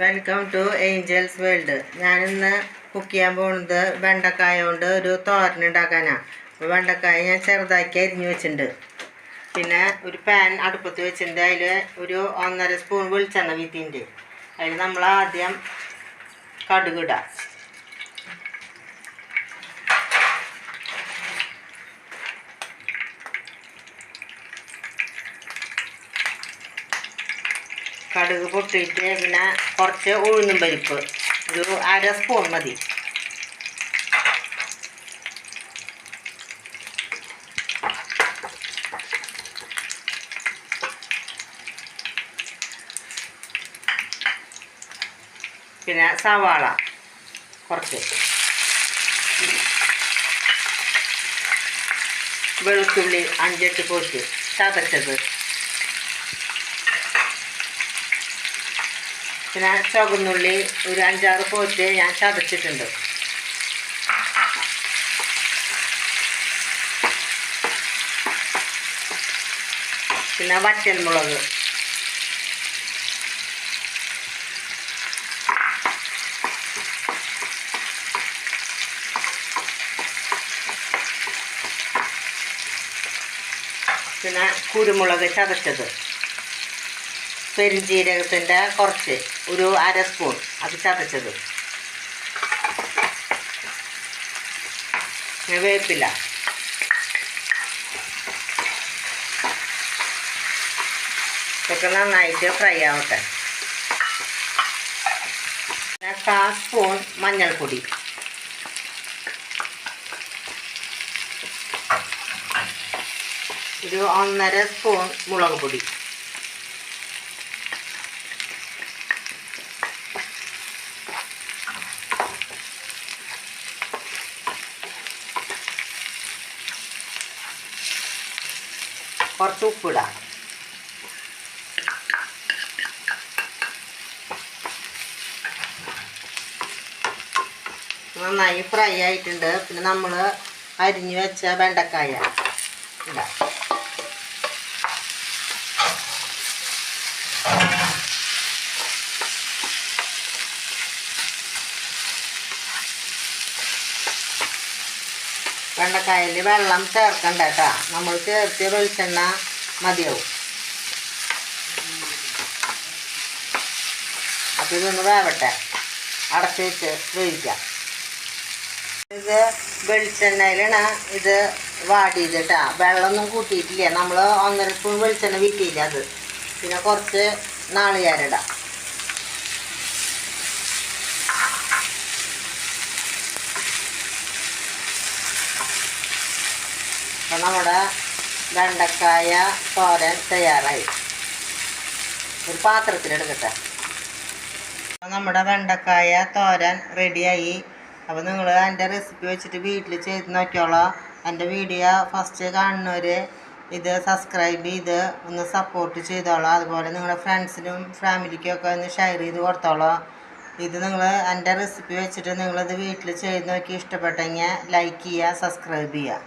Welcome to Angeles world ഞാനിന്ന് cook ചെയ്യാൻ പോകുന്നത് വെണ്ടക്കായ കൊണ്ട് ഒരു തോരൻ ഉണ്ടാക്കാനാണ് അപ്പോൾ വെണ്ടക്കായ ഞാൻ ചെറുതാക്കി അരിഞ്ഞു വെച്ചിട്ടുണ്ട്. പിന്നെ ഒരു പാൻ അടുപ്പത്ത് വെച്ചിട്ടുണ്ട്. അതിൽ ഒരു ഒന്നര സ്പൂൺ വെളിച്ചെണ്ണ വീത്തിന്റെ അതിൽ നമ്മൾ ആദ്യം കടുകിടാം കടുക് പൊട്ടിയിട്ട് പിന്നെ കുറച്ച് ഉഴുന്നും പരിപ്പ്. ഒരു അര സ്പൂൺ മതി. പിന്നെ സവാള കുറച്ച്. വെളുത്തുള്ളി അഞ്ചെട്ട് പോറ്റ് ചതച്ചത്. പിന്നെ ചുവന്നുള്ളി ഒരു അഞ്ചാറ് പോറ്റ് ഞാൻ ചതച്ചിട്ടുണ്ട്. പിന്നെ വറ്റൽമുളക് പിന്നെ കുരുമുളക് ചതച്ചത്. പെരിഞ്ജീരകത്തിന്റെ കുറച്ച് ഒരു അര സ്പൂൺ അത് ചതച്ചത്. വേപ്പില്ല വേപ്പില ഇതൊക്കെ നന്നായിട്ട് ഫ്രൈ ആവട്ടെ. കാ സ്പൂൺ മഞ്ഞൾപ്പൊടി. ഒരു ഒന്നര സ്പൂൺ മുളക് പൊടി. കുറച്ച് ഉപ്പിടുക നന്നായി ഫ്രൈ ആയിട്ടുണ്ട്. പിന്നെ നമ്മൾ അരിഞ്ഞു വെച്ച വെണ്ടക്കായ ഇടാം. വെണ്ടക്കായയിൽ വെള്ളം ചേർക്കണ്ട കേട്ടോ നമ്മൾ ചേർത്ത് വെളിച്ചെണ്ണ മതിയാവും. അപ്പോൾ ഇതൊന്ന് വേവട്ടെ. അടച്ച് വെച്ച് വേവിക്കാം. ഇത് വെളിച്ചെണ്ണയിലാണ് ഇത് വാടിയത് കേട്ടോ വെള്ളമൊന്നും കൂട്ടിയിട്ടില്ല. നമ്മൾ ഒന്നര സ്പൂൺ വെളിച്ചെണ്ണ വിറ്റിയില്ല അത്. പിന്നെ കുറച്ച് നാളികേരടാം അപ്പം നമ്മുടെ വെണ്ടക്കായ തോരൻ തയ്യാറായി. ഒരു പാത്രത്തിലെടുക്കട്ടെ അപ്പം നമ്മുടെ വെണ്ടക്കായ തോരൻ റെഡിയായി. അപ്പോൾ നിങ്ങൾ എന്റെ റെസിപ്പി വെച്ചിട്ട് വീട്ടിൽ ചെയ്ത് നോക്കിയോളാം. എന്റെ വീഡിയോ ഫസ്റ്റ് കാണുന്നവർ ഇത് സബ്സ്ക്രൈബ് ചെയ്ത് ഒന്ന് സപ്പോർട്ട് ചെയ്തോളാം. അതുപോലെ നിങ്ങളുടെ ഫ്രണ്ട്സിനും ഫാമിലിക്കൊക്കെ ഒന്ന് ഷെയർ ചെയ്ത് കൊടുത്തോളാം. ഇത് നിങ്ങൾ എന്റെ റെസിപ്പി വെച്ചിട്ട് നിങ്ങളിത് വീട്ടിൽ ചെയ്ത് നോക്കി ഇഷ്ടപ്പെട്ടെങ്കിൽ ലൈക്ക് ചെയ്യുക സബ്സ്ക്രൈബ് ചെയ്യുക.